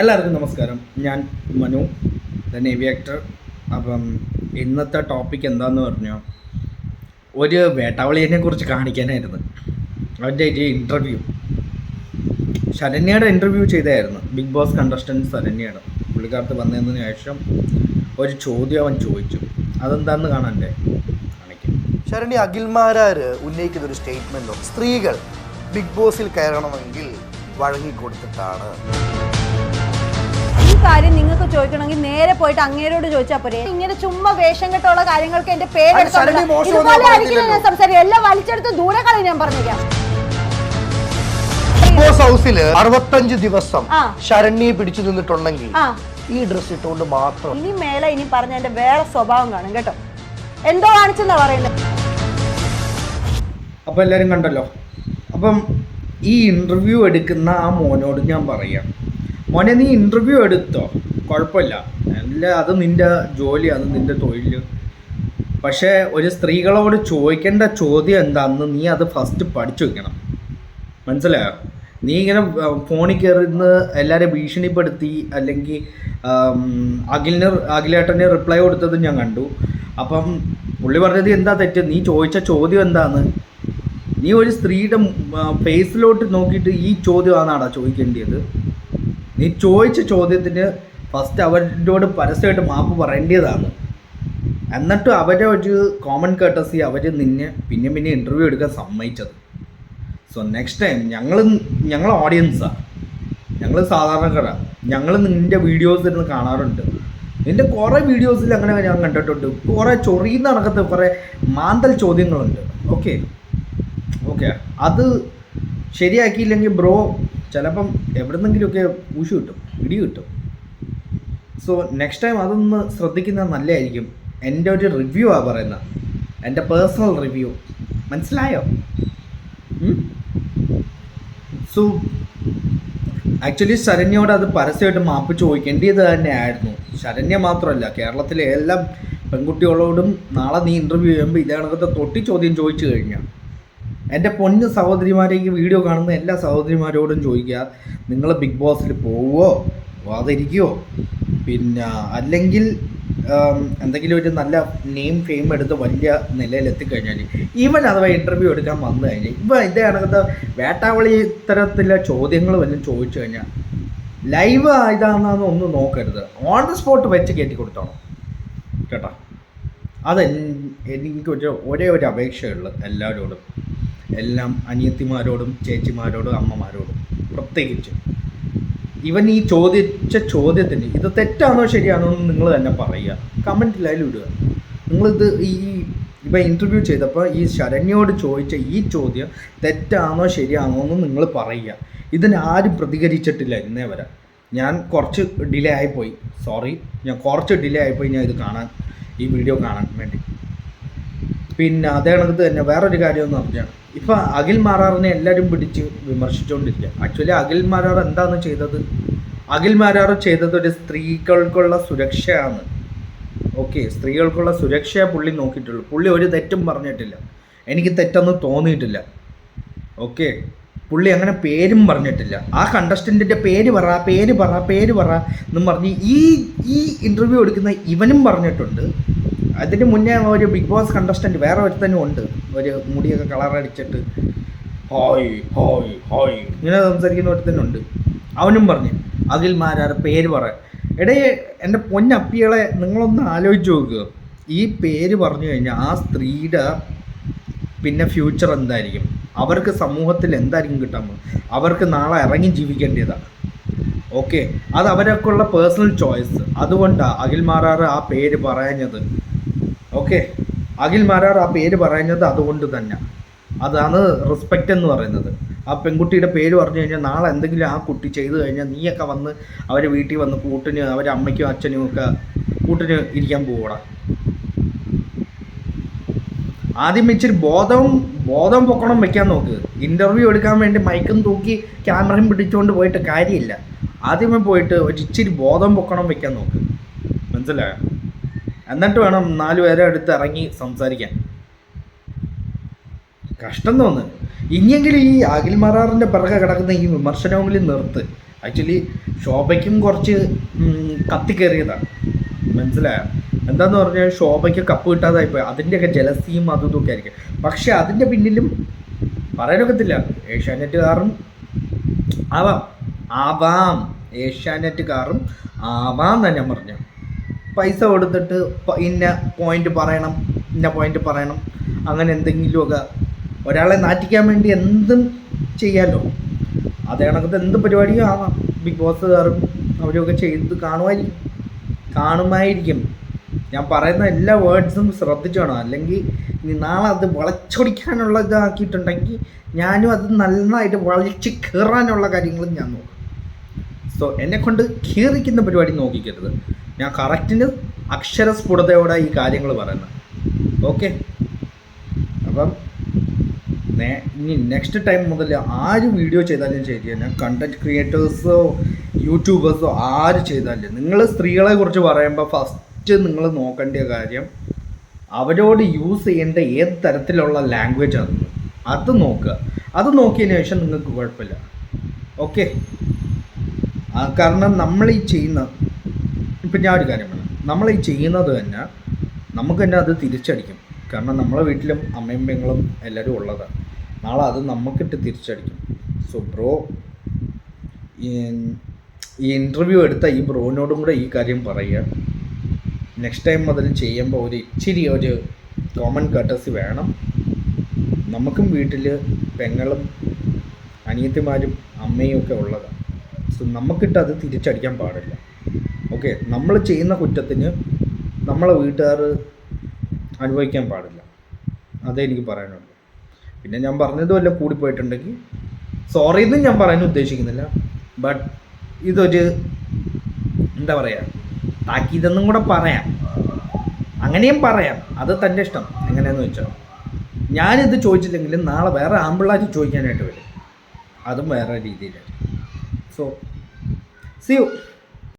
എല്ലാവർക്കും നമസ്കാരം. ഞാൻ മനു ദ നേവി ആക്ടർ അപ്പം ഇന്നത്തെ ടോപ്പിക് എന്താന്ന് പറഞ്ഞോ? ഒരു വേട്ടാവളിയെ കുറിച്ച് കാണിക്കാനായിരുന്നു. അവന്റെ ഒരു ഇന്റർവ്യൂ ശരണ്യയുടെ ഇന്റർവ്യൂ ചെയ്തായിരുന്നു. ബിഗ് ബോസ് കണ്ടസ്റ്റന്റ് ശരണ്യയുടെ. പുള്ളിക്കാർക്ക് വന്നതിന് ശേഷം ഒരു ചോദ്യം അവൻ ചോദിച്ചു. അതെന്താണെന്ന് കാണണ്ടേ? കാണിക്കാം. ശരണി അഖിൽമാരാർ ഉന്നയിക്കുന്ന ഒരു സ്റ്റേറ്റ്മെന്റും സ്ത്രീകൾ ബിഗ് ബോസിൽ കയറണമെങ്കിൽ വഴങ്ങിക്കൊടുത്തിട്ടാണ് കാര്യം നിങ്ങൾക്ക് ചോദിക്കണമെങ്കിൽ നേരെ പോയിട്ട് അങ്ങേരോട് ചോദിച്ചാൽ പോരെ. ഇങ്ങനെ ചുമ്മാ വേഷം കെട്ടുള്ള കാര്യങ്ങൾക്ക് എന്റെ പേര് ശരണ്യ പേരെടുത്തോണ്ട് മോശം ഇതുപോലെ ആയിരിക്കില്ല ഞാൻ പറഞ്ഞില്ലല്ലോ. എല്ലാം വലിച്ചെടുത്ത് ദൂരെ കളി ഞാൻ പറഞ്ഞിരിക്കാം ബോസ് ഹൗസിൽ അറുപത്തഞ്ച് ദിവസം. ശരണ്യെ പിടിച്ചു നിന്നിട്ടുണ്ടെങ്കിൽ ഈ ഡ്രസ് ഇട്ടുകൊണ്ട് മാത്രം ഇനി മേലെ ഇനി പറഞ്ഞ എന്റെ വേറെ സ്വഭാവം കാണും കേട്ടോ. എന്തോ കാണിച്ചെന്നാ പറയുന്നത് അപ്പോൾ എല്ലാരും കണ്ടല്ലോ. അപ്പം ഈ ഇന്റർവ്യൂ എടുക്കുന്ന ആ മോനോട് ഞാൻ പറയാം. മോനെ നീ ഇന്റർവ്യൂ എടുത്തോ? കുഴപ്പമില്ല. അല്ല അത് നിന്റെ ജോലി അത് നിന്റെ തൊഴിൽ പക്ഷേ ഒരു സ്ത്രീകളോട് ചോദിക്കേണ്ട ചോദ്യം എന്താണെന്ന് നീ അത് ഫസ്റ്റ് പഠിച്ചു വെക്കണം. മനസ്സിലായോ? നീ ഇങ്ങനെ ഫോണിൽ കയറിന്ന് എല്ലാവരെയും ഭീഷണിപ്പെടുത്തി അല്ലെങ്കിൽ അഖിലിന് അഖിലേട്ടന് റിപ്ലൈ കൊടുത്തത് ഞാൻ കണ്ടു. അപ്പം പുള്ളി പറഞ്ഞത് എന്താ തെറ്റ്? നീ ചോദിച്ച ചോദ്യം എന്താന്ന്? നീ ഒരു സ്ത്രീയുടെ ഫേസിലോട്ട് നോക്കിയിട്ട് ഈ ചോദ്യമാണാടാ ചോദിക്കേണ്ടത് നീ ചോദിച്ച ചോദ്യത്തിന് ഫസ്റ്റ് അവരോട് പരസ്യമായിട്ട് മാപ്പ് പറയേണ്ടതാണ്. എന്നിട്ട് അവരെ ഒരു കോമൺ കേട്ടസി അവർ നിന്നെ പിന്നെ പിന്നെ ഇന്റർവ്യൂ എടുക്കാൻ സമ്മതിച്ചത്. സോ നെക്സ്റ്റ് ടൈം ഞങ്ങൾ ഞങ്ങൾ ഓഡിയൻസാണ് ഞങ്ങൾ സാധാരണക്കാരാണ് ഞങ്ങൾ നിന്റെ വീഡിയോസ് ഇരുന്ന് കാണാറുണ്ട്. നിന്റെ കുറേ വീഡിയോസിൽ അങ്ങനെ ഞാൻ കണ്ടിട്ടുണ്ട്. കുറേ ചൊറിയുന്ന കണക്കത്ത് കുറേ മാന്തൽ ചോദ്യങ്ങളുണ്ട്. ഓക്കെ ഓക്കെ അത് ശരിയാക്കിയില്ലെങ്കിൽ ബ്രോ ചിലപ്പം എവിടെന്നെങ്കിലുമൊക്കെ ഊശു കിട്ടും ഇടി കിട്ടും. സോ നെക്സ്റ്റ് ടൈം അതൊന്ന് ശ്രദ്ധിക്കുന്നത് നല്ലതായിരിക്കും. എന്റെ ഒരു റിവ്യൂ ആ പറയുന്നത്. എന്റെ പേഴ്സണൽ റിവ്യൂ മനസ്സിലായോ? സോ ആക്ച്വലി ശരണ്യോട് അത് പരസ്യമായിട്ട് മാപ്പ് ചോദിക്കേണ്ടത് തന്നെയായിരുന്നു. ശരണ്യ മാത്രമല്ല കേരളത്തിലെ എല്ലാ പെൺകുട്ടികളോടും നാളെ നീ ഇന്റർവ്യൂ ചെയ്യുമ്പോൾ ഇതേ കണക്കത്തെ തൊട്ടി ചോദ്യം ചോദിച്ചു കഴിഞ്ഞാൽ എന്റെ പൊന്ന് സഹോദരിമാരേക്ക് വീഡിയോ കാണുന്ന എല്ലാ സഹോദരിമാരോടും ചോദിക്കുക നിങ്ങൾ ബിഗ് ബോസിൽ പോവുമോ പോവാതിരിക്കുമോ പിന്നെ അല്ലെങ്കിൽ എന്തെങ്കിലും ഒരു നല്ല നെയിം ഫെയിം എടുത്ത് വലിയ നിലയിൽ എത്തിക്കഴിഞ്ഞാൽ ഇവൻ അഥവാ ഇന്റർവ്യൂ എടുക്കാൻ വന്നു കഴിഞ്ഞാൽ ഇവ ഇതേ കണക്കത്തെ വേട്ടാവളി ഇത്തരത്തിലെ ചോദ്യങ്ങൾ വല്ലതും ചോദിച്ചു കഴിഞ്ഞാൽ ലൈവ് ഇതാണെന്ന് ഒന്നും നോക്കരുത്. ഓൺ ദ സ്പോട്ട് വെച്ച് കയറ്റി കൊടുത്തോണം. കേട്ടോ? അത് എനിക്കൊരു എനിക്ക് ഒരു ഒരേ ഒരു അപേക്ഷയുള്ളു എല്ലാവരോടും എല്ലാം അനിയത്തിമാരോടും ചേച്ചിമാരോടും അമ്മമാരോടും പ്രത്യേകിച്ച്. ഇവൻ ഈ ചോദിച്ച ചോദ്യത്തിന് ഇത് തെറ്റാണോ ശരിയാണോ എന്ന് നിങ്ങൾ തന്നെ പറയുക. കമന്റിലായാലും ഇടുക. നിങ്ങളിത് ഈ ഇപ്പം ഇന്റർവ്യൂ ചെയ്തപ്പോൾ ഈ ശരണ്യോട് ചോദിച്ച ഈ ചോദ്യം തെറ്റാണോ ശരിയാണോ എന്ന് നിങ്ങൾ പറയുക. ഇതിന് ആരും പ്രതികരിച്ചിട്ടില്ല ഇന്നേ വരെ. ഞാൻ കുറച്ച് ഡിലേ ആയിപ്പോയി. സോറി ഞാൻ കുറച്ച് ഡിലേ ആയിപ്പോയി ഞാൻ ഇത് കാണാൻ ഈ വീഡിയോ കാണാൻ വേണ്ടി. പിന്നെ അതേ കണക്ക് തന്നെ വേറൊരു കാര്യം എന്ന് പറഞ്ഞാൽ ഇപ്പം അഖിൽ മാരാറിനെ എല്ലാവരും പിടിച്ച് വിമർശിച്ചുകൊണ്ടിരിക്കുക. ആക്ച്വലി അഖിൽ മാരാർ എന്താണ് ചെയ്തത്? അഖിൽ മാരാർ ചെയ്തത് ഒരു സ്ത്രീകൾക്കുള്ള സുരക്ഷയാണ്. ഓക്കെ സ്ത്രീകൾക്കുള്ള സുരക്ഷയെ പുള്ളി നോക്കിയിട്ടുള്ളൂ. പുള്ളി ഒരു തെറ്റും പറഞ്ഞിട്ടില്ല. എനിക്ക് തെറ്റൊന്നും തോന്നിയിട്ടില്ല. ഓക്കെ പുള്ളി അങ്ങനെ പേരും പറഞ്ഞിട്ടില്ല. ആ കണ്ടസ്റ്റന്റിന്റെ പേര് പറ പേര് പറ പേര് പറ എന്നും പറഞ്ഞ് ഈ ഈ ഇന്റർവ്യൂ എടുക്കുന്ന ഇവനും പറഞ്ഞിട്ടുണ്ട്. അതിന് മുന്നേ ഒരു ബിഗ് ബോസ് കണ്ടസ്റ്റന്റ് വേറെ ഒരുത്തനും ഉണ്ട്. ഒരു മുടിയൊക്കെ കളറടിച്ചിട്ട് ഹോയ് ഹോയ് ഹോയ് ഇങ്ങനെ സംസാരിക്കുന്ന ഒരുത്തനുണ്ട് അവനും പറഞ്ഞു അഖിൽ മാരാർ പേര് പറ. എടേ എന്റെ പൊന്നപ്പികളെ നിങ്ങളൊന്ന് ആലോചിച്ച് നോക്കുക ഈ പേര് പറഞ്ഞു കഴിഞ്ഞാൽ ആ സ്ത്രീയുടെ പിന്നെ ഫ്യൂച്ചർ എന്തായിരിക്കും? അവർക്ക് സമൂഹത്തിൽ എന്തായിരിക്കും കിട്ടാൻ അവർക്ക് നാളെ ഇറങ്ങി ജീവിക്കേണ്ടതാണ് ഓക്കെ അത് അവരൊക്കെയുള്ള പേഴ്സണൽ ചോയ്സ് അതുകൊണ്ടാണ് അഖിൽ മാറാറ് ആ പേര് പറഞ്ഞത് ഓക്കെ. അഖിൽ മാരാർ ആ പേര് പറയുന്നത് അതുകൊണ്ട് തന്നെ. അതാണ് റെസ്പെക്റ്റ് എന്ന് പറയുന്നത്. ആ പെൺകുട്ടിയുടെ പേര് പറഞ്ഞു കഴിഞ്ഞാൽ നാളെ എന്തെങ്കിലും ആ കുട്ടി ചെയ്തു കഴിഞ്ഞാൽ നീയൊക്കെ വന്ന് അവരെ വീട്ടിൽ വന്ന് കൂട്ടിന് അവരെ അമ്മയ്ക്കും അച്ഛനും ഒക്കെ കൂട്ടിന് ഇരിക്കാൻ പോകണം ആദ്യം ഇച്ചിരി ബോധം ബോധം പൊക്കണം വെക്കാൻ നോക്ക്. ഇന്റർവ്യൂ എടുക്കാൻ വേണ്ടി മൈക്കും തൂക്കി ക്യാമറയും പിടിച്ചുകൊണ്ട് പോയിട്ട് കാര്യമില്ല. ആദ്യമേ പോയിട്ട് ഒരു ഇച്ചിരി ബോധം പൊക്കണം വെക്കാൻ നോക്ക്. മനസ്സിലായോ? എന്നിട്ട് വേണം നാലു പേരെ അടുത്ത് ഇറങ്ങി സംസാരിക്കാൻ. കഷ്ടം തോന്നു. ഇനിയെങ്കിലും ഈ അഖിൽ മറാറിന്റെ പിറകെ കിടക്കുന്ന ഈ വിമർശനമെങ്കിലും നിർത്ത്. ആക്ച്വലി ശോഭയ്ക്കും കുറച്ച് കത്തിക്കേറിയതാണ് മനസ്സിലായോ? എന്താന്ന് പറഞ്ഞാൽ ശോഭയ്ക്ക് കപ്പ് കിട്ടാതായി പോയി. അതിന്റെയൊക്കെ ജലസിയും അതും ഇതൊക്കെ ആയിരിക്കും. പക്ഷെ അതിന്റെ പിന്നിലും പറയാനൊക്കത്തില്ല. ഏഷ്യാനെറ്റുകാരും ആവാം. ആവാം. ഏഷ്യാനെറ്റുകാരും ആവാം തന്നെ പറഞ്ഞു പൈസ കൊടുത്തിട്ട് ഇന്ന പോയിന്റ് പറയണം ഇന്ന പോയിന്റ് പറയണം അങ്ങനെ എന്തെങ്കിലുമൊക്കെ ഒരാളെ നാറ്റിക്കാൻ വേണ്ടി എന്തും ചെയ്യാമല്ലോ അതേ എന്ത് പരിപാടിയും ആവാം. ബിഗ് ബോസുകാരും അവരൊക്കെ ചെയ്ത് കാണുമായിരിക്കും കാണുമായിരിക്കും. ഞാൻ പറയുന്ന എല്ലാ വേർഡ്സും ശ്രദ്ധിച്ചു വേണം അല്ലെങ്കിൽ ഇനി നാളെ അത് വളച്ചൊടിക്കാനുള്ള ഇതാക്കിയിട്ടുണ്ടെങ്കിൽ ഞാനും അത് നന്നായിട്ട് വളച്ച് കയറാനുള്ള കാര്യങ്ങളും ഞാൻ നോക്കും. സോ എന്നെ കൊണ്ട് കീറിക്കുന്ന പരിപാടി നോക്കിക്കരുത്. ഞാൻ കറക്റ്റിന് അക്ഷരസ്ഫുടതയോടെ ഈ കാര്യങ്ങൾ പറയുന്നത്. ഓക്കെ അപ്പം ഇനി നെക്സ്റ്റ് ടൈം മുതൽ ആര് വീഡിയോ ചെയ്താലും ശരി തന്നെ കണ്ടന്റ് ക്രിയേറ്റേഴ്സോ യൂട്യൂബേഴ്സോ ആര് ചെയ്താലും നിങ്ങൾ സ്ത്രീകളെ കുറിച്ച് പറയുമ്പോൾ ഫസ്റ്റ് നിങ്ങൾ നോക്കേണ്ട കാര്യം അവരോട് യൂസ് ചെയ്യേണ്ട ഏത് തരത്തിലുള്ള ലാംഗ്വേജ് ആണ്. അത് നോക്കുക. അത് നോക്കിയതിന് ശേഷം നിങ്ങൾക്ക് കുഴപ്പമില്ല. ഓക്കെ കാരണം നമ്മൾ ഈ ചെയ്യുന്ന ഇപ്പം ഞാൻ ഒരു കാര്യം പറയാം. നമ്മൾ ഈ ചെയ്യുന്നത് തന്നെ നമുക്ക് തന്നെ അത് തിരിച്ചടിക്കും. കാരണം നമ്മളെ വീട്ടിലും അമ്മയും പെങ്ങളും എല്ലാവരും ഉള്ളതാണ് നാളെ അത് നമുക്കിട്ട് തിരിച്ചടിക്കും. സോ ബ്രോ ഈ ഇന്റർവ്യൂ എടുത്ത ഈ ബ്രോനോടും കൂടെ ഈ കാര്യം പറയുക. നെക്സ്റ്റ് ടൈം മുതൽ ചെയ്യുമ്പോൾ ഒരു ഇച്ചിരി ഒരു കോമൺ കട്ടസ് വേണം. നമുക്കും വീട്ടിൽ പെങ്ങളും അനിയത്തിമാരും അമ്മയും ഒക്കെ ഉള്ളതാണ് സോ നമുക്കിട്ട് അത് തിരിച്ചടിക്കാൻ പാടില്ല. ഓക്കെ നമ്മൾ ചെയ്യുന്ന കുറ്റത്തിന് നമ്മളെ വീട്ടുകാർ അനുഭവിക്കാൻ പാടില്ല. അതേ എനിക്ക് പറയാനുള്ളൂ. പിന്നെ ഞാൻ പറഞ്ഞതും വല്ല കൂടിപ്പോയിട്ടുണ്ടെങ്കിൽ സോറി എന്നും ഞാൻ പറയാൻ ഉദ്ദേശിക്കുന്നില്ല. ബട്ട് ഇതൊരു എന്താ പറയുക താക്കീതെന്നും കൂടെ പറയാം. അങ്ങനെയും പറയാം. അത് തന്റെ ഇഷ്ടം. എങ്ങനെയാന്ന് വെച്ചാൽ ഞാനിത് ചോദിച്ചില്ലെങ്കിലും നാളെ വേറെ ആമ്പിള്ളാർ ചോദിക്കാനായിട്ട് വരും. അതും വേറെ രീതിയിലാണ് സോ സി യു